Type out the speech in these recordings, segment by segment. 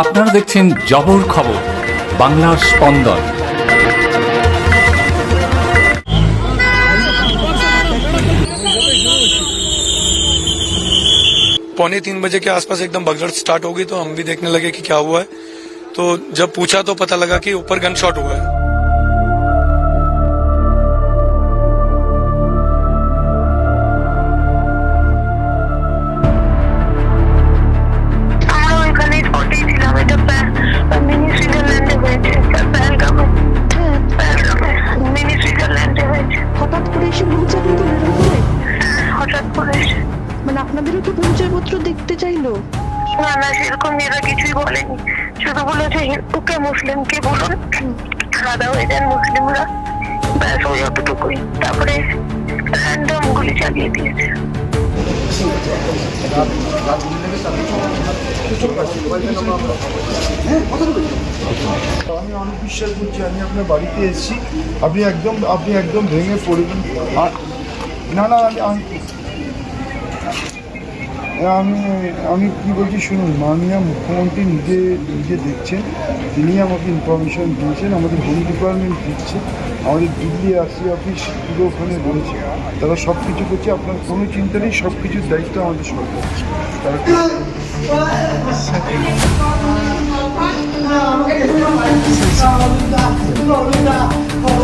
আপনারা দেখছেন জবর খবর বাংলার স্পন্দন पौने तीन बजे के आसपास एकदम भगदड़ स्टार्ट हो गई तो हम भी देखने लगे कि क्या हुआ है तो जब पूछा तो पता लगा कि ऊपर गन शॉट हुआ है পরিচয় পত্র বের হঠাৎ করে। মানে আপনাদেরও কি পরিচয়পত্র দেখতে চাইলো? না না সেরকম এরা কিছুই বলেনি। শুধু বলেছে হিন্দুকে মুসলিমকে বলুন আলাদা হয়ে যান মুসলিমরা। ব্যাস ওই অতটুকুই। তারপরে র্যান্ডম গুলি চালিয়ে দিয়েছে। আমি অনেক বিশ্বাস করছি, আমি আপনার বাড়িতে এসেছি। আপনি একদম আপনি একদম ভেঙে পড়বেন না না আমি আমি- আমি কি বলছি শুনুন মাননীয় মুখ্যমন্ত্রী নিজে নিজে দেখছেন তিনি আমাকে ইনফরমেশন দিয়েছেন আমাদের হোম ডিপার্টমেন্ট দিচ্ছে আমাদের দিল্লি আসি অফিস পুরো ওখানে রয়েছে তারা সব কিছু করছে আপনার কোনো চিন্তা নেই সব কিছুর দায়িত্ব আমাদের সরকার তারা অনেক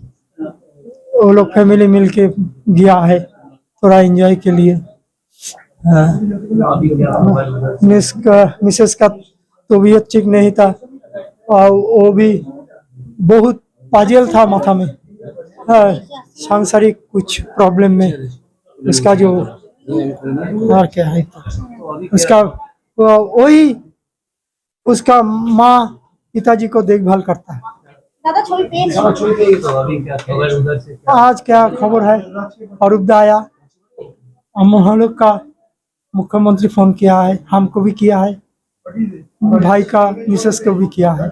वो लोग फैमिली मिल के गया है, थोड़ा एंजॉय के लिए। हाँ। मिस का मिसेस का तबीयत ठीक नहीं था, और वो भी बहुत पाजियल था माथा में। हाँ सांसारिक कुछ प्रॉब्लम में, उसका जो और क्या है। उसका वही, उसका माँ पिताजी को देखभाल करता है। आज क्या खबर है? अरूप दाया हम हम लोग का मुख्यमंत्री फ़ोन किया है हमको भी किया है। भाई का मिसेस को भी किया है।